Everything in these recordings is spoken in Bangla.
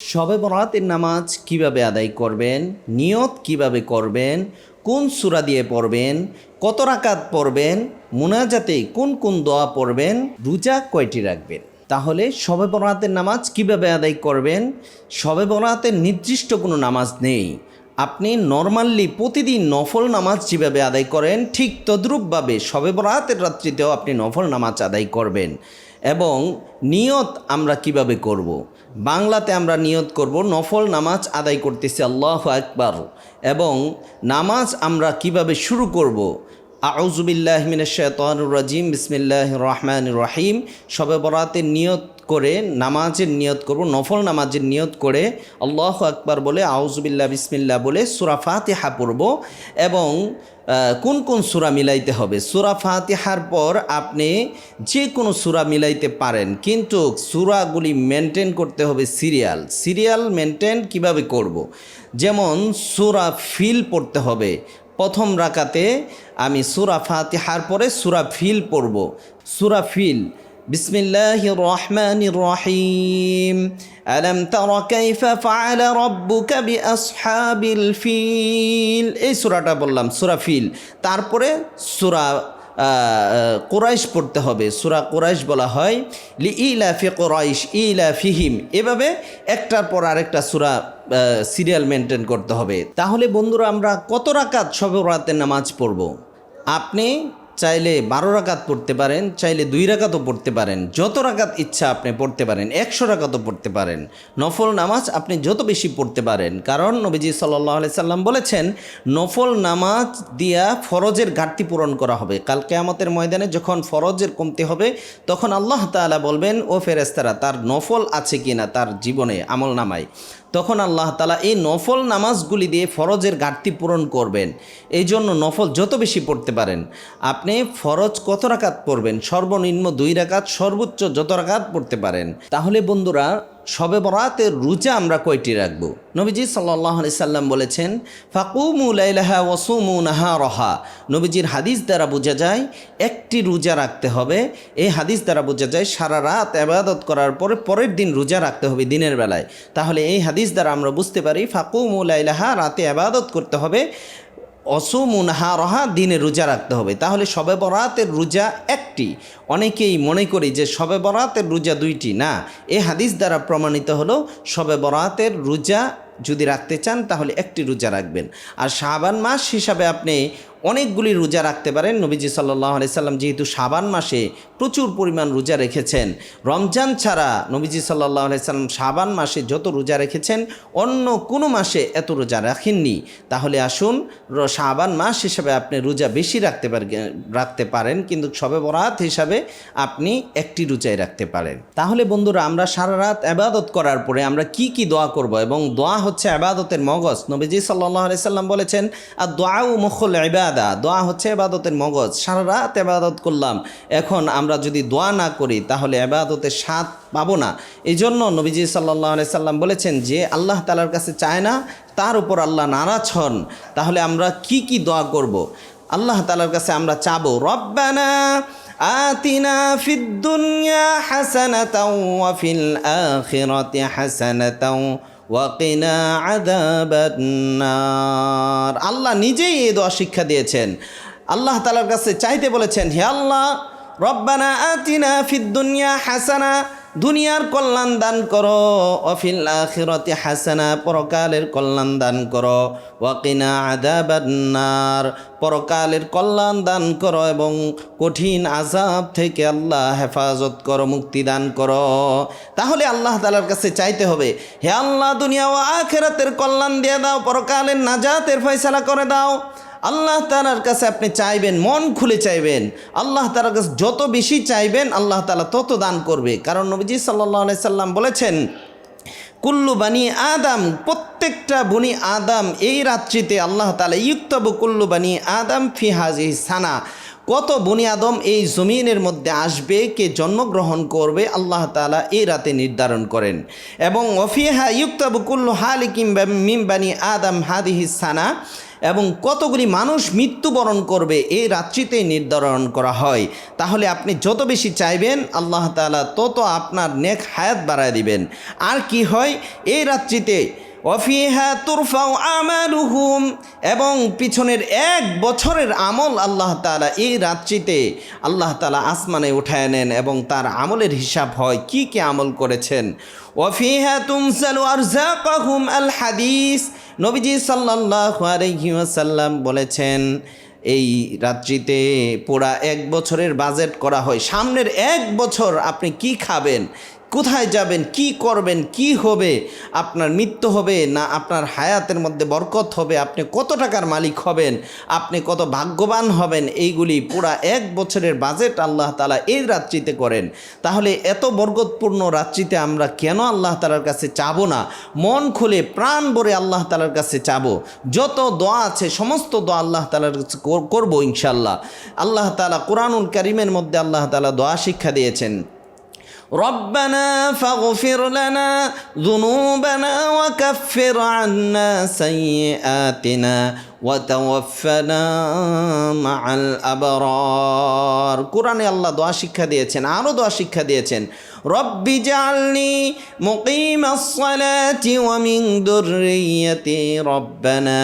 শবে বরাতের নামাজ কীভাবে আদায় করবেন? নিয়ত কীভাবে করবেন? কোন সুরা দিয়ে পড়বেন? কত রাকাত পড়বেন? মোনাজাতে কোন কোন দোয়া পড়বেন? রোজা কয়টি রাখবেন? তাহলে শবে বরাতের নামাজ কীভাবে আদায় করবেন? শবে বরাতের নির্দিষ্ট কোনো নামাজ নেই। আপনি নর্মালি প্রতিদিন নফল নামাজ যেভাবে আদায় করেন, ঠিক তদ্রূপভাবে শবে বরাতের রাত্রিতেও আপনি নফল নামাজ আদায় করবেন। এবং নিয়ত আমরা কীভাবে করব। বাংলাতে আমরা নিয়ত করব নফল নামাজ আদায় করতেছি, আল্লাহ আকবার। এবং নামাজ আমরা কীভাবে শুরু করব। আউজুবিল্লাহ মিনাশাইতানুর রাজিম বিসমিল্লাহ রহমান রহিম। সবে বরাতের নিয়ত করে নামাজের নিয়ত করব, নফল নামাজের নিয়ত করে আল্লাহ আকবার বলে আউজুবিল্লাহ বিসমিল্লাহ বলে সুরা ফাতিহা পড়ব। এবং কোন কোন সুরা মিলাইতে হবে? সুরা ফাতিহার পর আপনি যে কোনো সুরা মিলাইতে পারেন, কিন্তু সুরাগুলি মেনটেন করতে হবে সিরিয়াল সিরিয়াল মেনটেন কীভাবে করব। যেমন সুরা ফিল পড়তে হবে। প্রথম রাকাতে আমি সুরা ফাতিহার পরে সুরা ফিল পড়ব। সুরা ফিল বিসমিল্লাহ রহমান রহিম আলম তর কাইফ ফাআল রব্বুকা বিআসহাবিল ফিল। এই সূরাটা বললাম, সূরা ফিল। তারপরে সূরা কোরাইশ পড়তে হবে। সুরা কোরাইশ বলা হয় লি ইলা ফি কোরাইশ ইলা ফিহিম এভাবে একটার পর আরেকটা সুরা সিরিয়াল মেনটেন করতে হবে। তাহলে বন্ধুরা, আমরা কত রাকাত সবে রাতের নামাজ পড়ব? আপনি চাইলে বারো রাকাত পড়তে পারেন, চাইলে দুই রাকাতও পড়তে পারেন। যত রাকাত ইচ্ছা আপনি পড়তে পারেন, একশো রাকাতও পড়তে পারেন। নফল নামাজ আপনি যত বেশি পড়তে পারেন, কারণ নবীজি সাল্লাহ আলি সাল্লাম বলেছেন, নফল নামাজ দিয়া ফরজের ঘাটতি পূরণ করা হবে। কাল কেয়ামতের ময়দানে যখন ফরজের কমতি হবে, তখন আল্লাহ তাআলা বলবেন, ও ফেরেস্তারা তার নফল আছে কিনা, তার জীবনে আমল নামায়। তখন আল্লাহ তালা এই নফল নামাজগুলি দিয়ে ফরজের ঘাটতি পূরণ করবেন। এই জন্য নফল যত বেশি পড়তে পারেন, আপনি ফরজ কত রাকাত পড়বেন? সর্বনিম্ন দুই রাকাত, সর্বোচ্চ যত রাকাত পড়তে পারেন। তাহলে বন্ধুরা শবে বরাতের রোজা আমরা কয়টি রাখব? নবীজি সাল্লাহ আলি সাল্লাম বলেছেন, ফাকুমু লাইলাহা ওয়াসুমু নাহা রহা নবীজির হাদিস দ্বারা বোঝা যায়, একটি রোজা রাখতে হবে। এই হাদিস দ্বারা বোঝা যায়, সারা রাত আবাদত করার পরে পরের দিন রোজা রাখতে হবে দিনের বেলায়। তাহলে এই হাদিস দ্বারা আমরা বুঝতে পারি, ফাকুমু লাইলাহা, রাতে আবাদত করতে হবে। অসুমুনহা রহা দিনে রোজা রাখতে হবে। তাহলে সবে বরাতের রোজা একটি। অনেকেই মনে করি যে সবে বরাতের রোজা দুইটি। না, এ হাদিস দ্বারা প্রমাণিত হলো সবে বরাতের রোজা যদি রাখতে চান তাহলে একটি রোজা রাখবেন। আর শাহবান মাস হিসাবে আপনি অনেকগুলি রোজা রাখতে পারেন। নবীজি সাল্লাহ সাল্লাম যেহেতু শাবান মাসে প্রচুর পরিমাণ রোজা রেখেছেন, রমজান ছাড়া নবীজি সাল্লাহ সাল্লাম শাবান মাসে যত রোজা রেখেছেন, অন্য কোনো মাসে এত রোজা রাখেননি। তাহলে আসুন শাবান মাস হিসাবে আপনি রোজা বেশি রাখতে রাখতে পারেন, কিন্তু সবে বরাত হিসাবে আপনি একটি রোজাই রাখতে পারেন। তাহলে বন্ধুরা, আমরা সারা রাত আবাদত করার পরে আমরা কি কি দোয়া করব এবং দোয়া হচ্ছে আবাদতের মগজ। নবীজি সাল্লাহ সাল্লাম বলেছেন আর দোয়াও মুখল ইবাদা দোয়া হচ্ছে আবাদতের মগজ সারা রাত আবাদত করলাম এখন আমরা যদি দোয়া না করি তাহলে আবাদতের স্বাদ পাবো না এই জন্য নবীজি সাল্লাহ আলি সাল্লাম বলেছেন যে আল্লাহ তালার কাছে চায় না তার উপর আল্লাহ নারাজ হন তাহলে আমরা কি কি দোয়া করব। আল্লাহ তালার কাছে আমরা চাবো রব্বানা آتنا في الدنيا حسنة وفي الآخرة حسنة ওয়াকিনা আল্লাহ নিজেই এই দোয়া শিক্ষা দিয়েছেন। আল্লাহ তালার কাছে চাইতে বলেছেন, হে আল্লাহ, রব্বানা আতিনা ফিদ দুনিয়া হাসানা দুনিয়ার কল্যাণ দান করো, অফিল আখিরতে হাসানা, পরকালের কল্যাণ দান করো, ওয়াকিনা আদাবান্নার পরকালের কল্যাণ দান করো এবং কঠিন আজাব থেকে আল্লাহ হেফাজত করো, মুক্তি দান করো। তাহলে আল্লাহ তালার কাছে চাইতে হবে, হে আল্লাহ দুনিয়া ও আখেরাতের কল্যাণ দিয়ে দাও, পরকালের নাজাতের ফয়সালা করে দাও। আল্লাহ তালার কাছে আপনি চাইবেন, মন খুলে চাইবেন। আল্লাহ তালার কাছে যত বেশি চাইবেন, আল্লাহ তালা তত দান করবে। কারণ নবীজি সাল্লাহ সাল্লাম বলেছেন, কুল্লু বানি আদাম, প্রত্যেকটা বনি আদাম এই রাত্রিতে আল্লাহ তালা ইউক্তবু কুল্লু বানি আদাম ফি হাজি সানা, কত বনি আদম এই জমিনের মধ্যে আসবে, কে জন্মগ্রহণ করবে, আল্লাহ তালা এই রাতে নির্ধারণ করেন। এবং ওফিহা ইউক্তবু কুল্লু হালিকিম মিম বানি আদাম হাদিহি সানা এবং কতগুলি মানুষ মৃত্যুবরণ করবে এই রাত্রিতেই নির্ধারণ করা হয়। তাহলে আপনি যত বেশি চাইবেন, আল্লাহ তাআলা তত আপনার নেক হায়াত বাড়ায় দিবেন। আর কি হয়? এই রাত্রিতে, ওয়াফিহা তুরফাও আমালুহুম, এবং পিছনের এক বছরের আমল আল্লাহ তাআলা এই রাত্রিতে আল্লাহ তাআলা আসমানে উঠায় নেন এবং তার আমলের হিসাব হয় কি কি আমল করেছেন। ওয়াফিহা তুমসালু আরজাকাহুম আল হাদিস নবীজি সাল্লাহ আলহিউসাল্লাম বলেছেন, এই রাত্রিতে পোড়া এক বছরের বাজেট করা হয়। সামনের এক বছর আপনি কি খাবেন? কোথায় যাবেন, কি করবেন, কি হবে, আপনার মৃত্যু হবে না আপনার হায়াতের মধ্যে বরকত হবে, আপনি কত টাকার মালিক হবেন, আপনি কত ভাগ্যবান হবেন, এইগুলি পুরা এক বছরের বাজেট আল্লাহ তালা এই রাত্রিতে করেন। তাহলে এত বরকতপূর্ণ রাত্রিতে আমরা কেন আল্লাহ তালার কাছে চাবো না? মন খুলে, প্রাণ ভরে আল্লাহ তালার কাছে চাবো। যত দোয়া আছে, সমস্ত দোয়া আল্লাহ তালার কাছে করব ইনশাল্লাহ আল্লাহ তালা কোরআনুল করিমের মধ্যে আল্লাহ তালা দোয়া শিক্ষা দিয়েছেন। ربنا فاغفر لنا ذنوبنا وكفر عنا سيئاتنا. ওয়াতাওয়াফানা মাআল আবরার কোরআনে আল্লাহ দোয়া শিক্ষা দিয়েছেন আরও দোয়া শিক্ষা দিয়েছেন। রব্বি জালনি মুকিমাস সালাতি ওয়া মিন দুররিয়তি রব্বানা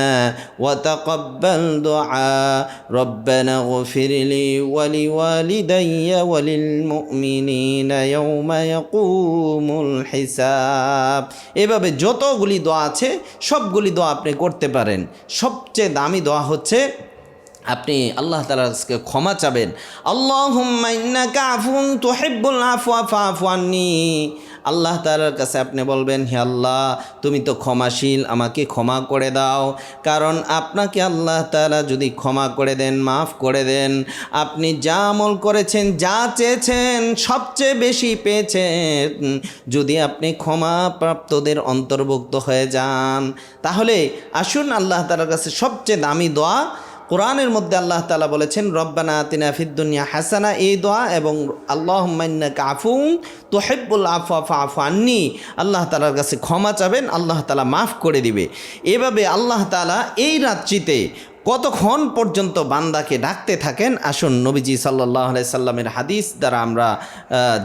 ওয়া তাকাব্বাল দুআ। রব্বানা গফিরলি ওয়া লিওয়ালিদাইয়া ওয়া লিল মুমিনিনা ইয়াওমা ইয়াকুমুল হিসাব। এভাবে যতগুলি দোয়া আছে, সবগুলি দোয়া আপনি করতে পারেন। সবচেয়ে দামি দোয়া হচ্ছে আপনি আল্লাহ তালাকে ক্ষমা চাবেন। আল্লাহ আল্লাহ তালার কাছে আপনি বলবেন, হে আল্লাহ, তুমি তো ক্ষমাশীল, আমাকে ক্ষমা করে দাও। কারণ আপনাকে আল্লাহ তালা যদি ক্ষমা করে দেন, মাফ করে দেন, আপনি যা আমল করেছেন, যা চেয়েছেন, সবচেয়ে বেশি পেয়েছেন, যদি আপনি ক্ষমা প্রাপ্তদের অন্তর্ভুক্ত হয়ে যান, তাহলে আসুন আল্লাহ তালার কাছে সবচেয়ে দামি দোয়া কোরআনের মধ্যে আল্লাহ তালা বলেছেন, রব্বানা তিনা ফিদ্দুনিয়া হাসানা, এই দোয়া এবং আল্লাহ আফুং তোহেব্বুল আফা আফু আন্নি। আল্লাহ তালার কাছে ক্ষমা চাবেন, আল্লাহ তালা মাফ করে দিবে। এভাবে আল্লাহ তালা এই রাত্রিতে কতক্ষণ পর্যন্ত বান্দাকে ডাকতে থাকেন? আসুন নবীজি সাল্লাহ সাল্লামের হাদিস দ্বারা আমরা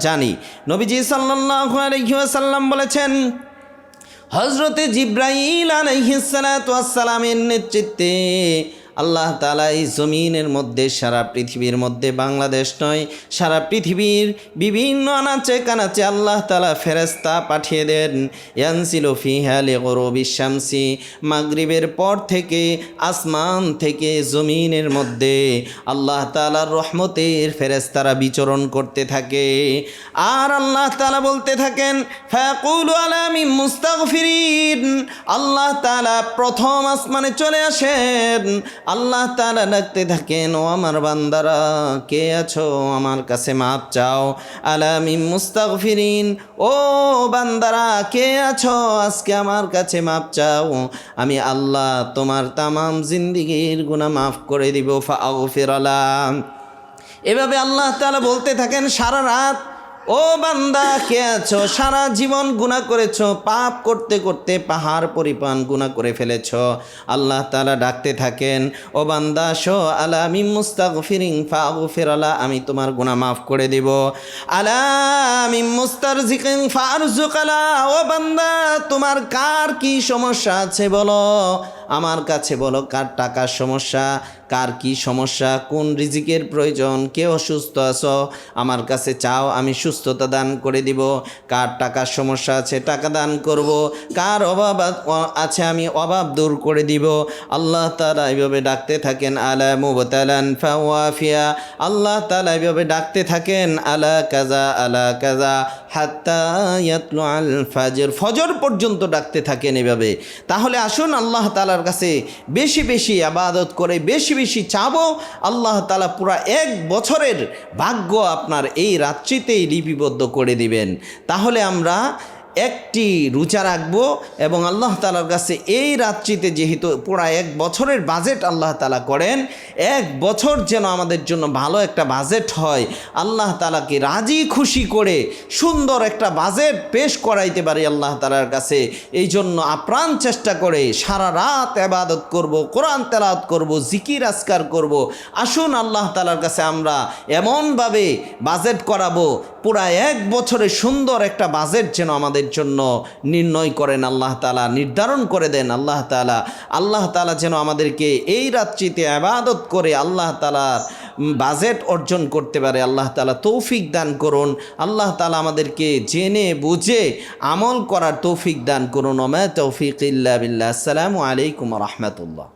জানি। নবীজি সাল্লাহ আলহিহাসাল্লাম বলেছেন হজরতে জিব্রাইল আলহিসালামের নেতৃত্বে আল্লাহ তালা এই জমিনের মধ্যে, সারা পৃথিবীর মধ্যে, বাংলাদেশ নয়, সারা পৃথিবীর বিভিন্ন আনাচে কানাচে আল্লাহ তালা ফেরেস্তা পাঠিয়ে দেন। ইয়ানসিল ফিহালে গরবিশ্যামসি মাগরিবের পর থেকে আসমান থেকে জমিনের মধ্যে আল্লাহ তালার রহমতের ফেরেস্তারা বিচরণ করতে থাকে। আর আল্লাহ তালা বলতে থাকেন, ফ্যাকুল আলামি মুস্তাগফিরিন। আল্লাহ তালা প্রথম আসমানে চলে আসেন। আল্লাহ তালা ডাকতে থাকেন, ও আমার বান্দারা, কে আছো? আমার কাছে মাপ চাও। আলামি মুস্তাগফিরিন। ও বান্দারা, কে আছো? আজকে আমার কাছে মাপ চাও। আমি আল্লাহ, তোমার তামাম জিন্দিগির গুণা মাফ করে দিব। ফাগফির আলাম এভাবে আল্লাহ তাআলা বলতে থাকেন, সারা রাত ও বান্দা, কে আছো? সারা জীবন গুণা করেছ, পাপ করতে করতে পাহাড় পরিপান গুণা করে ফেলেছ। আল্লাহ তাআলা ডাকতে থাকেন, ও বান্দা শো আলা আমি মুস্তাগফিরিং ফাগফির আলা আমি তোমার গুণা মাফ করে দিব। আলা আমি মুস্তারজিকিং ফারজুকালা ও বান্দা, তোমার কার কি সমস্যা আছে বলো? আমার কাছে বলো, কার টাকার সমস্যা, কার কি সমস্যা, কোন রিজিকের প্রয়োজন, কে অসুস্থ আছো? আমার কাছে চাও, আমি সুস্থতা দান করে দিব। কার টাকার সমস্যা আছে, টাকা দান করব। কার অভাব আছে আমি অভাব দূর করে দিব। আল্লাহ তালা এইভাবে ডাকতে থাকেন, আলা মুবতালান ফাওয়াফিয়া। আল্লাহ তালা এইভাবে ডাকতে থাকেন, আলা কাজা আলা কাজা আল ফাজর। ফজর পর্যন্ত ডাকতে থাকেন এভাবে। তাহলে আসুন আল্লাহ তালার কাছে বেশি বেশি আবাদত করে বেশি বেশি চাবো। আল্লাহ তালা পুরা এক বছরের ভাগ্য আপনার এই রাত্রিতেই লিপিবদ্ধ করে দিবেন। তাহলে আমরা একটি রোজা রাখব এবং আল্লাহ তালার কাছে এই রাত্রিতে যেহেতু পুরা এক বছরের বাজেট আল্লাহ তালা করেন, এক বছর যেন আমাদের জন্য ভালো একটা বাজেট হয়, আল্লাহ তালাকে রাজি খুশি করে সুন্দর একটা বাজেট পেশ করাইতে পারি আল্লাহ তালার কাছে? এই জন্য আপ্রাণ চেষ্টা করে সারা রাত এবাদত করব, কোরআন তেলাওয়াত করব, জিকির আসকার করব। আসুন আল্লাহ তালার কাছে আমরা এমনভাবে বাজেট করাবো পুরা এক বছরে সুন্দর একটা বাজেট যেন আমাদের জন্য নির্ণয় করেন, আল্লাহ তালা নির্ধারণ করে দেন, আল্লাহ তালা আল্লাহ তালা যেন আমাদেরকে এই রাত্রিতে আবাদত করে আল্লাহ তালার বাজেট অর্জন করতে পারে, আল্লাহ তালা তৌফিক দান করুন, আল্লাহ তালা আমাদেরকে জেনে বুঝে আমল করার তৌফিক দান করুন। ওমা তৌফিক ইল্লা বিল্লাহ। আসসালামু আলাইকুম রহমতুল্লাহ।